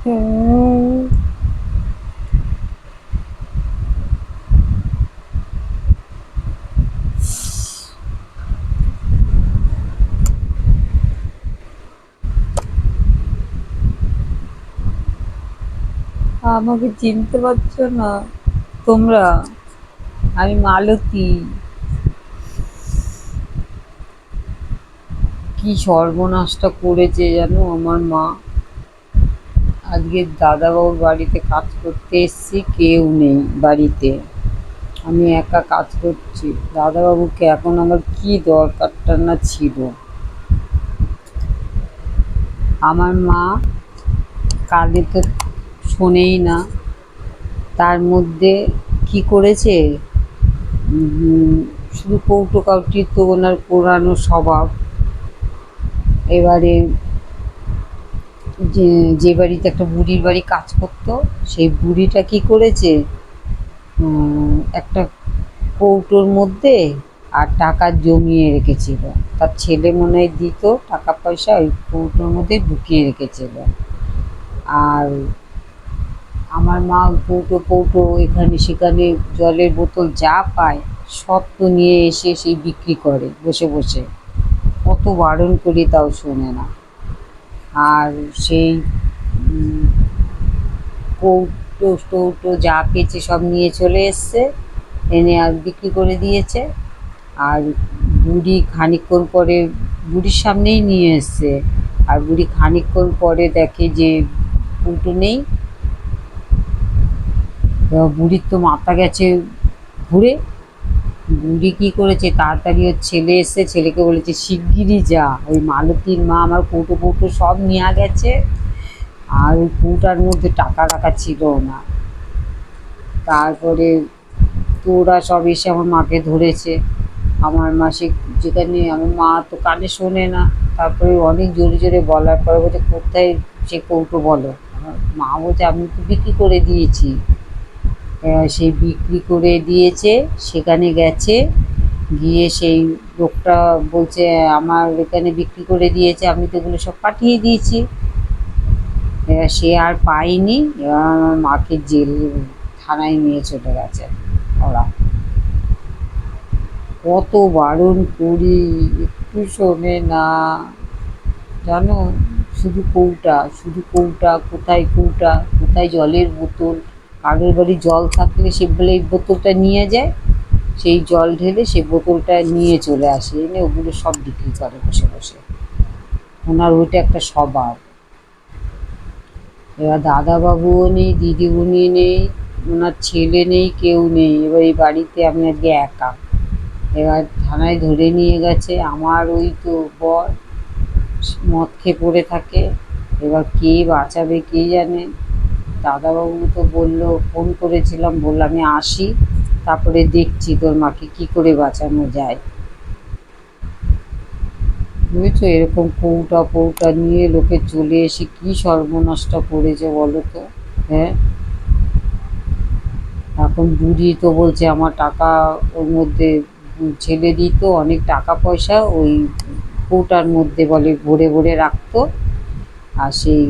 আমাকে চিনতে পারছ না তোমরা? আমি মালতী। কি সর্বনাশটা করেছে জানো আমার মা? আজকে দাদাবাবুর বাড়িতে কাজ করতে এসছি, কেউ নেই বাড়িতে। আমি একা কাজ করছি। দাদাবাবুকে এখন আমার কি দরকারটা না ছিল। আমার মা কাঁদে তো শোনেই না। তার মধ্যে কি করেছে? শুধু কৌটো কাউটির তো ওনার পুরানো স্বভাব। এবারে যে যে বাড়িতে একটা বুড়ির বাড়ি কাজ করতো, সেই বুড়িটা কি করেছে? একটা কৌটোর মধ্যে আর টাকা জমিয়ে রেখেছিল। তার ছেলে মনে হয় দিত টাকা পয়সা ওই কৌটোর মধ্যে ঢুকিয়ে রেখেছিল। আর আমার মা কৌটো কৌটো এখানে সেখানে জলের বোতল যা পায় সব তো নিয়ে এসে সেই বিক্রি করে বসে বসে। কত বারণ করি তাও শোনে না। আর সেই কৌটো টৌটো যা পেয়েছে সব নিয়ে চলে এসছে, এনে আর বিক্রি করে দিয়েছে। আর বুড়ি খানিকক্ষণ পরে বুড়ির সামনেই নিয়ে এসছে। আর বুড়ি খানিকক্ষণ পরে দেখে যে কৌটো নেই। বুড়ির তো মাথা গেছে ঘুরে। বুড়ি কি করেছে? তাড়াতাড়ি ওর ছেলে এসে ছেলেকে বলেছে, শিগগিরই যা। ওই মালতীর মা আমার কৌটো কৌটো সব নেওয়া গেছে। আর ওই কৌটার মধ্যে টাকা রাখা ছিল না। তারপরে তোরা সব এসে আমার মাকে ধরেছে। আমার মা সে যেখানে, আমার মা তো কানে শোনে না। তারপরে অনেক জোরে জোরে বলার পরে বলছে, কোথায় সে কৌটো বলো? মা বলছে, আমি তো বিক্রি করে দিয়েছি। সেই বিক্রি করে দিয়েছে, সেখানে গেছে, গিয়ে সেই লোকটা বলছে, আমার এখানে বিক্রি করে দিয়েছে, আমি তো এগুলো সব পাঠিয়ে দিয়েছি। সে আর পায়নি আমার মাকে জেল থানায় নিয়ে চলে গেছে ওরা। কত বারণ করি, একটু শোনে না। জানো, শুধু কৌটা শুধু কৌটা, কোথায় কৌটা, কোথায় জলের বোতল কারোর বাড়ি জল থাকলে সে বলে এই বোতলটা নিয়ে যায়। সেই জল ঢেলে সেই বোতলটা নিয়ে চলে আসে। এনে ওগুলো সব বিক্রি করে বসে বসে। ওনার ওইটা একটা স্বভাব। এবার দাদাবাবুও নেই দিদিমণি নেই, ওনার ছেলে নেই, কেউ নেই। এবার এই বাড়িতে আমি আজকে একা। এবার থানায় ধরে নিয়ে গেছে। আমার ওই তো বর মদ খেয়ে পড়ে থাকে। এবার কে বাঁচাবে কে জানে? দাদাবাবু তো বলল ফোন করেছিলাম বললাম আমি আসি, তারপরে দেখছি তোর মাকে কি করে বাঁচানো যায়। বুঝেছ এরকম কৌটা পৌটা নিয়ে লোকে চলে এসে কি সর্বনাশটা করেছে বলো তো হ্যাঁ? এখন বুড়ি তো বলছে আমার টাকা ওর মধ্যে, ছেলে দিত, অনেক টাকা পয়সা, ওই কৌটার মধ্যে বলে ভরে ভরে রাখতো, আর সেই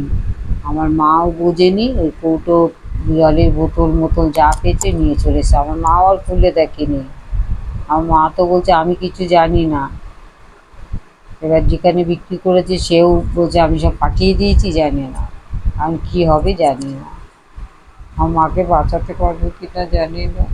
আমার মাও বোঝেনি, ওই কৌটো জলের বোতল মোতল যা পেয়েছে নিয়ে চলে এসে আমার মাও আর খুলে দেখেনি। আমার মা তো বলছে, আমি কিছু জানি না। এবার যেখানে বিক্রি করেছে, সেও বলছে, আমি সব পাঠিয়ে দিয়েছি, জানি না। আমি কী হবে, জানি না। আমার মাকে বাঁচাতে পারব কি না জানি না।